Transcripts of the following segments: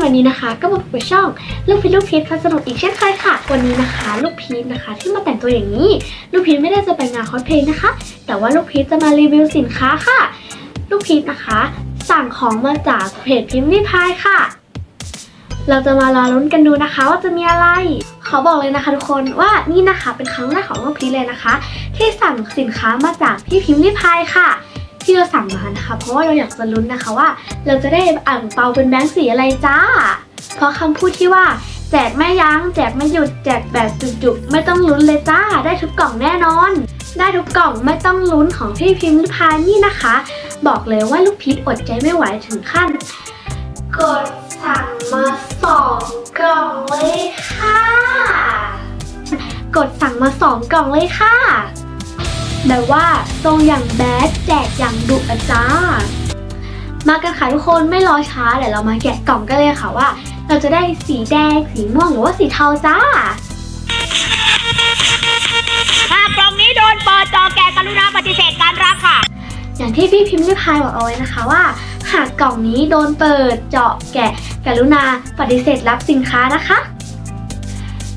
นี้นะคะ ก็มาพบกับช่องลูกพีชลูกพีชพัสนุกอีกเช่นเคยค่ะ วันนี้นะคะ ลูกพีชนะคะ ที่มาแต่งตัวอย่างนี้ ลูกพีชไม่ได้จะไปงานคอสเพลย์นะคะ แต่ว่าลูกพีชจะมารีวิวสินค้าค่ะ ลูกพีชนะคะ สั่งของมาจากเพจพิมพ์รีพายค่ะ เราจะมารอลุ้นกันดูนะคะว่าจะมีอะไรขาบอกเลยนะคะทุกคนว่านี่นะคะเป็นครั้งแรกของลูกพีชเลยนะคะ ที่สั่งสินค้ามาจากพี่พิมพ์รีพายค่ะ ที่เราสั่งมานะคะ เพราะว่าเราอยากจะลุ้นนะคะว่า เราจะได้อ่างเปาเป็นแบงค์สีอะไรจ้า เพราะคำพูดที่ว่า แจกไม่ยัง้งแจกไม่หยุดแจกแบบจุกๆไม่ต้องลุ้นเลยจ้า ได้ทุกกล่องแน่นอน ได้ทุกกล่องไม่ต้องลุ้นของพี่พิมพ์ริพายนี่นะคะ บอกเลยว่าลูกพีชอดใจไม่ไหวถึงขั้น กดสั่งมาสองกล่องเลยค่ะ กดสั่งมาสองกล่องเลยค่ะ แบบว่าทรงอย่างแบดแจกอย่างดุอะจ้า มากันค่ะทุกคนไม่รอช้าเดี๋ยวเรามาแกะกล่องกันเลยค่ะว่า เราจะได้สีแดงสีม่วงหรือว่าสีเทาจ้าหากกล่องนี้โดนเปิดจอแกกรุณาปฏิเสธการรับค่ะ อย่างที่พี่พิมพ์ได้พายบอกเอาไว้นะคะว่า หากกล่องนี้โดนเปิดเจาะแกะกรุณาปฏิเสธรับสินค้านะคะ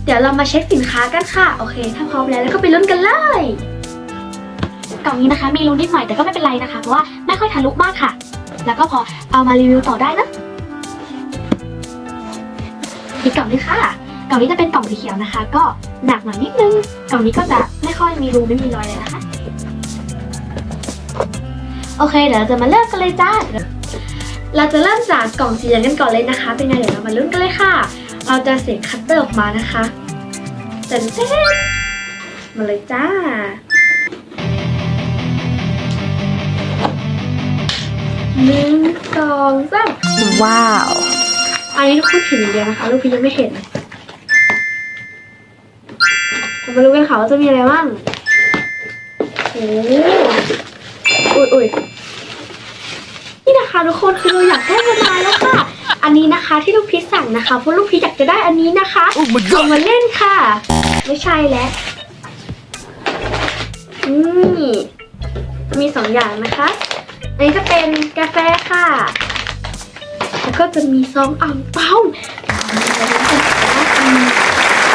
เดี๋ยวเรามาเช็คสินค้ากันค่ะ โอเค ถ้าพร้อมแล้วแล้วก็ไปลุ้นกันเลย กล่องนี้นะคะ มีรูนิดหน่อยแต่ก็ไม่เป็นไรนะคะเพราะว่าไม่ค่อยทะลุมากค่ะ แล้วก็พอเอามารีวิวต่อได้นะอีกกล่องนึงค่ะกล่องนี้จะเป็นกล่องสีเขียวนะคะ ก็หนักหน่อยนิดนึงกล่องนี้ก็จะไม่ค่อยมีรูไม่มีรอยเลยนะคะ โอเค เดี๋ยวเราจะมาเริ่มกันเลยจ้าเราจะเริ่มจากกล่องสีเหลืองกันก่อนเลยนะคะ เป็นไงเดี๋ยวเรามาลุ้นกันเลยค่ะ เราจะเสียงคัตเตอร์ออกมานะคะเต้นเต้นมาเลยจ้า หนึ่งสองสามว้าว อันนี้ทุกคนเห็นอย่างเดียวนะคะลูกพี่ยังไม่เห็นเรามาดูกันค่ะว่าจะมีอะไรบ้างโอ้อุ้ยอุ้ยนี่นะคะทุกคนคือเราอยากได้มานานแล้วค่ะ อันนี้นะคะที่ลูกพีชสั่งนะคะเพราะลูกพีชอยากจะได้อันนี้นะคะ Oh my เอา god! มาเล่นค่ะ ไม่ใช่แล้วนี่มีสองอย่างนะคะ อันนี้จะเป็นกาแฟค่ะ แล้วก็จะมีซองอ่างเปา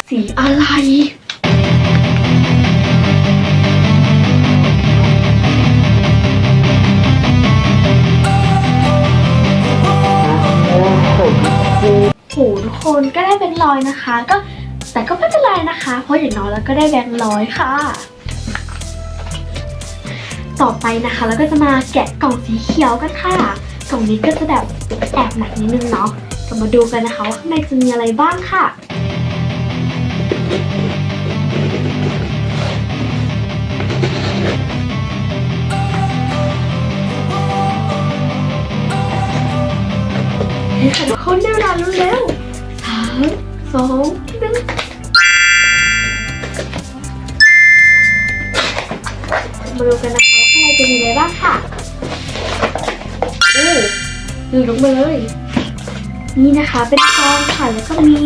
สีอะไรโหทุกคนก็ได้แบงค์ร้อยนะคะ ก็แต่ก็ไม่เป็นไรนะคะ เพราะอย่างน้อยเราก็ได้แบงค์ร้อยค่ะ ต่อไปนะคะเราก็จะมาแกะกล่องสีเขียวกันค่ะ กล่องนี้ก็จะแบบแอบหนักนิดนึงเนาะเรามาดูกันนะคะว่าข้างในจะมีอะไรบ้างค่ะเฮ้ยค่ะคนได้เวลาลุ้นแล้วสามสองหนึ่ง มาดูกันนะคะข้างในจะมีอะไรบ้างค่ะโอ้ดูลงมาเลย นี่นะคะเป็นซองค่ะแล้วก็มี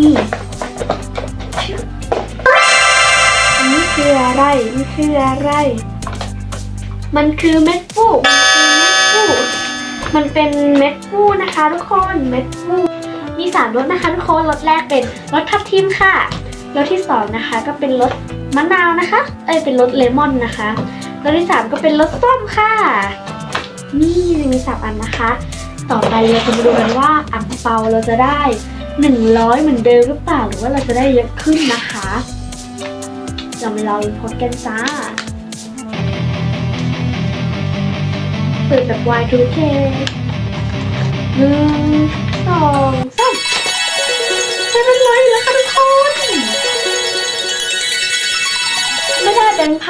อันนี่คืออะไรนี่คืออะไร มันคือเม็ดฟูมันคือเม็ดฟูมันเป็นเม็ดฟูนะคะทุกคนเม็ดฟูมีสามรสนะคะทุกคนรสแรกเป็นรสทับทิมค่ะรสที่สองนะคะ ก็เป็นรสมะนาวนะคะ เอ้ยเป็นรสเลมอนนะคะ รสที่สามก็เป็นรสส้มค่ะ นี่จะมีสามอันนะคะ ต่อไปเราจะมาดูกันว่าอังเปาเราจะได้หนึ่งร้อยเหมือนเดิมหรือเปล่าหรือว่าเราจะได้เยอะขึ้นนะคะเรามาลองพดกันจ้าเปิดแบบ Y2K หนึ่งสองสาม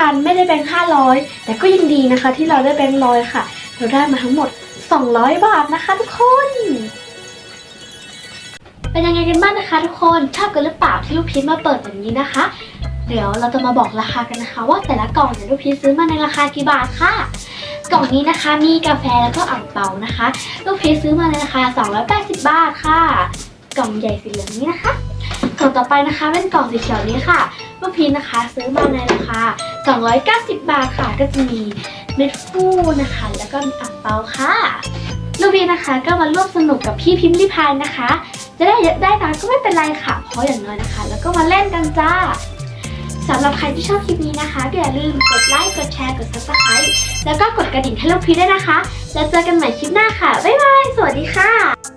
พันไม่ได้แบงค์ห้าร้อยแต่ก็ยังดีนะคะ ที่เราได้แบงค์ร้อยค่ะ เราได้มาทั้งหมด 200 บาทนะคะ ทุกคน เป็นยังไงกันบ้างนะคะ ทุกคนชอบกันหรือเปล่าที่ลูกพีชมาเปิดแบบนี้นะคะ เดี๋ยวเราจะมาบอกราคากันนะคะ ว่าแต่ละกล่องเนี่ยลูกพีชซื้อมาในราคากี่บาทค่ะกล่องนี้นะคะมีกาแฟแล้วก็อ่างเปานะคะ ลูกพีชซื้อมาในราคา 280 บาทค่ะ กล่องใหญ่สีเหลืองนี้นะคะ กล่องต่อไปนะคะเป็นกล่องสีเขียวนี้ค่ะ ลูกพีชนะคะ ซื้อมาในราคา 290 บาทค่ะ ก็จะมีเม็ดฟูนะคะ แล้วก็มีอ่างเปาค่ะลูกพีชนะคะก็มาร่วมสนุกกับพี่พิมพ์ริพายนะคะ จะได้เยอะได้น้อยก็ไม่เป็นไรค่ะ เพราะอย่างน้อยนะคะ แล้วก็มาเล่นกันจ้าสำหรับใครที่ชอบคลิปนี้นะคะก็อย่าลืมกดไลค์ กดแชร์ กด subscribe แล้วก็กดกระดิ่งให้ลูกพีด้วยนะคะ แล้วเจอกันใหม่คลิปหน้าค่ะ บ๊ายบาย สวัสดีค่ะ